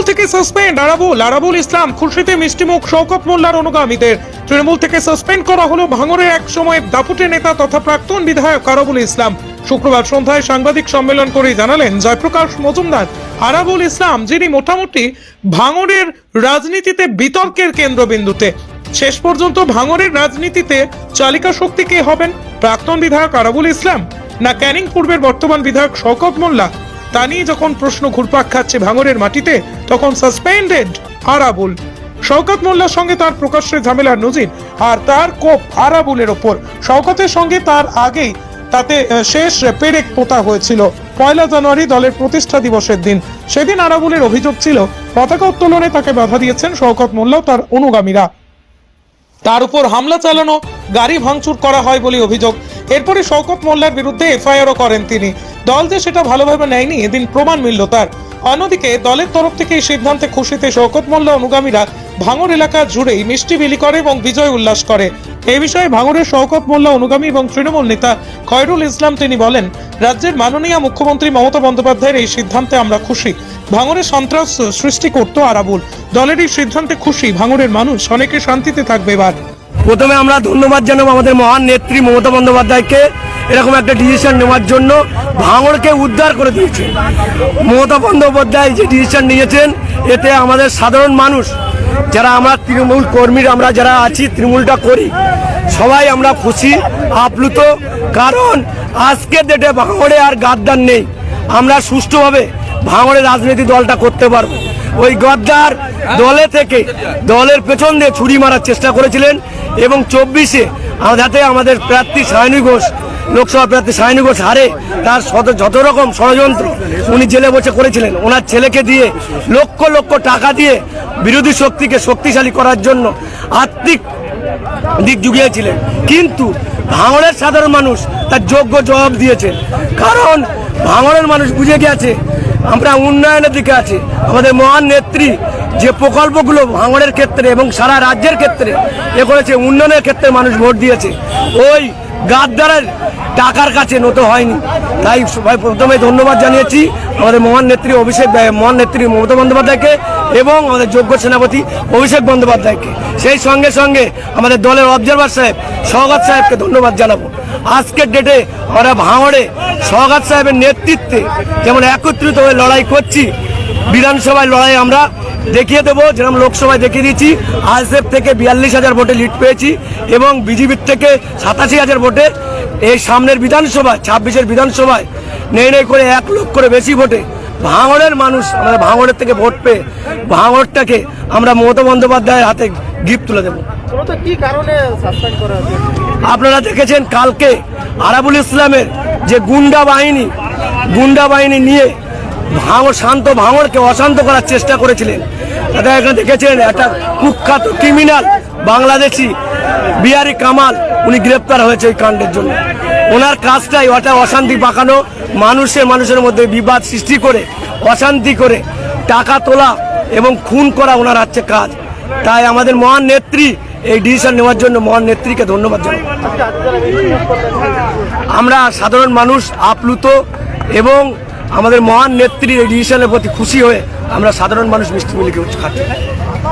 তৃণমূল থেকে সাসপেন্ড আরাবুল। আরাবুল ইসলাম খুশিতে মিষ্টিমুখ শওকত মোল্লার অনুগামীদের। তৃণমূল থেকে সাসপেন্ড করা হলো ভাঙড়ের এক সময় দাপুটে নেতা তথা প্রাক্তন বিধায়ক আরাবুল ইসলাম। শুক্রবার সন্ধ্যায় সাংবাদিক সম্মেলন করে জানালেন জয়প্রকাশ মজুমদার, আরাবুল ইসলাম, যিনি মোটামুটি ভাঙরের রাজনীতিতে বিতর্কের কেন্দ্রবিন্দুতে। শেষ পর্যন্ত ভাঙরের রাজনীতিতে চালিকা শক্তি কে হবেন? প্রাক্তন বিধায়ক আরাবুল ইসলাম না ক্যানিং পূর্বের বর্তমান বিধায়ক শওকত মোল্লা? তা নিয়ে যখন প্রশ্ন ঘুরপাক খাচ্ছে ভাঙরের মাটিতে, তখন সাসপেন্ডেড আরাবুল। শওকত মোল্লার সঙ্গে তার প্রকাশ্যে ঝামেলার নজির আর তার কোপ আরাবুলের ওপর। শওকতের সঙ্গে তার আগেই তাতে শেষ পেরেক পোতা হয়েছিল। পয়লা জানুয়ারি দলের প্রতিষ্ঠা দিবসের দিন। সেদিন আরাবুলের অভিযোগ ছিল, পতাকা উত্তোলনে তাকে বাধা দিয়েছেন শওকত মোল্লা তার অনুগামীরা। তার উপর হামলা চালানো, গাড়ি ভাঙচুর করা হয় বলে অভিযোগ। এরপরে শওকত মোল্লার বিরুদ্ধে এফআইআরও করেন তিনি। দল যে সেটা ভালোভাবে নেয়নি, এদিন প্রমাণ মিলল তার। অন্যদিকে দলের তরফ থেকে এই সিদ্ধান্তে খুশিতে শওকত মোল্লা অনুগামীরা ভাঙড় এলাকা জুড়েই মিষ্টি বিলি করে এবং বিজয় উল্লাস করে। এই বিষয়ে ভাঙড়ের শওকত মোল্লা অনুগামী এবং তৃণমূল নেতা খয়রুল ইসলাম তিনি বলেন, রাজ্যের মাননীয় মুখ্যমন্ত্রী মমতা বন্দ্যোপাধ্যায়ের এই সিদ্ধান্তে আমরা খুশি। ভাঙড়ে সন্ত্রাস সৃষ্টি করত আরাবুল। দলের এই সিদ্ধান্তে খুশি, ভাঙড়ের মানুষ অনেকে শান্তিতে থাকবে এবার। প্রথমে আমরা ধন্যবাদ জানাব আমাদের মহান নেত্রী মমতা বন্দ্যোপাধ্যায়কে। এরকম একটা ডিসিশন নেওয়ার জন্য ভাঙড়কে উদ্ধার করে দিয়েছে। মমতা বন্দ্যোপাধ্যায় যে ডিসিশন নিয়েছেন, এতে আমাদের সাধারণ মানুষ, যারা আমরা তৃণমূল কর্মীর, আমরা যারা আছি, তৃণমূলটা করি, সবাই আমরা খুশি, আপ্লুত, কারণ আজকের ডেটে ভাঙড়ে আর গাদ্দার নেই। আমরা সুষ্ঠুভাবে ভাঙড়ে রাজনীতি দলটা করতে পারব। ওই গদ্দার দলে থেকে দলের পেছন দিয়ে ছুরি মারার চেষ্টা করেছিলেন এবং চব্বিশে আমাদের প্রার্থী সায়নী ঘোষ লোকসভা প্রার্থী সায়নী ঘোষ হারে তার যত রকম ষড়যন্ত্র উনি জেলে বসে করেছিলেন। ওনার ছেলেকে দিয়ে লক্ষ লক্ষ টাকা দিয়ে বিরোধী শক্তিকে শক্তিশালী করার জন্য আর্থিক দিক জুগিয়েছিলেন। কিন্তু ভাঙড়ের সাধারণ মানুষ তার যোগ্য জবাব দিয়েছে। কারণ ভাঙড়ের মানুষ বুঝে গেছে, আমরা উন্নয়নের দিকে আছি। আমাদের মহান নেত্রী যে প্রকল্পগুলো ভাঙড়ের ক্ষেত্রে এবং সারা রাজ্যের ক্ষেত্রে এ করেছে, উন্নয়নের ক্ষেত্রে মানুষ ভোট দিয়েছে। ওই গাদ্দারের টাকার কাছে নত হয়নি। তাই সবাই প্রথমে ধন্যবাদ জানিয়েছি আমাদের মহান নেত্রী অভিষেক মহান নেত্রী মমতা বন্দ্যোপাধ্যায়কে এবং আমাদের যোগ্য সেনাপতি অভিষেক বন্দ্যোপাধ্যায়কে। সেই সঙ্গে সঙ্গে আমাদের দলের অবজারভার সাহেব সৌগাত সাহেবকে ধন্যবাদ জানাব। আজকের ডেটে আমরা ভাঙড়ে সৌগাত সাহেবের নেতৃত্বে যেমন একত্রিত হয়ে লড়াই করছি, বিধানসভায় লড়াই আমরা দেখিয়ে দেবো যেরকম লোকসভায় দেখিয়ে দিয়েছি। আইএসএফ থেকে বিয়াল্লিশ হাজার ভোটে লিড পেয়েছি এবং বিজেপির থেকে সাতাশি হাজার ভোটে এই সামনের বিধানসভায় ছাব্বিশের বিধানসভায় নেই নেই করে এক লক্ষ করে বেশি ভোটে ভাঙড়ের মানুষ আমরা ভাঙড়ের থেকে ভোট পেয়ে ভাঙড়টাকে আমরা মমতা বন্দ্যোপাধ্যায়ের হাতে গিফট তুলে দেবো। আপনারা দেখেছেন কালকে আরাবুল ইসলামের যে গুন্ডা বাহিনী গুন্ডা বাহিনী নিয়ে ভাঙর, শান্ত ভাঙরকে অশান্ত করার চেষ্টা করেছিলেন। তাদের এখানে দেখেছেন, একটা কুখ্যাত ক্রিমিনাল বাংলাদেশি, বিহারি কামাল, উনি গ্রেপ্তার হয়েছে এই কাণ্ডের জন্য। ওনার কাজটাই ওটা অশান্তি পাকানো মানুষের মানুষের মধ্যে বিবাদ সৃষ্টি করে, অশান্তি করে, টাকা তোলা এবং খুন করা ওনার হচ্ছে কাজ। তাই আমাদের মহান নেত্রী এই ডিসিশন নেওয়ার জন্য মহান নেত্রীকে ধন্যবাদ জানাই। আমরা সাধারণ মানুষ, আপ্লুত এবং আমাদের মহান নেত্রীর এই ডিসিশনের প্রতি খুশি হয়ে আমরা সাধারণ মানুষ মিষ্টি মিলিকে খাচ্ছি।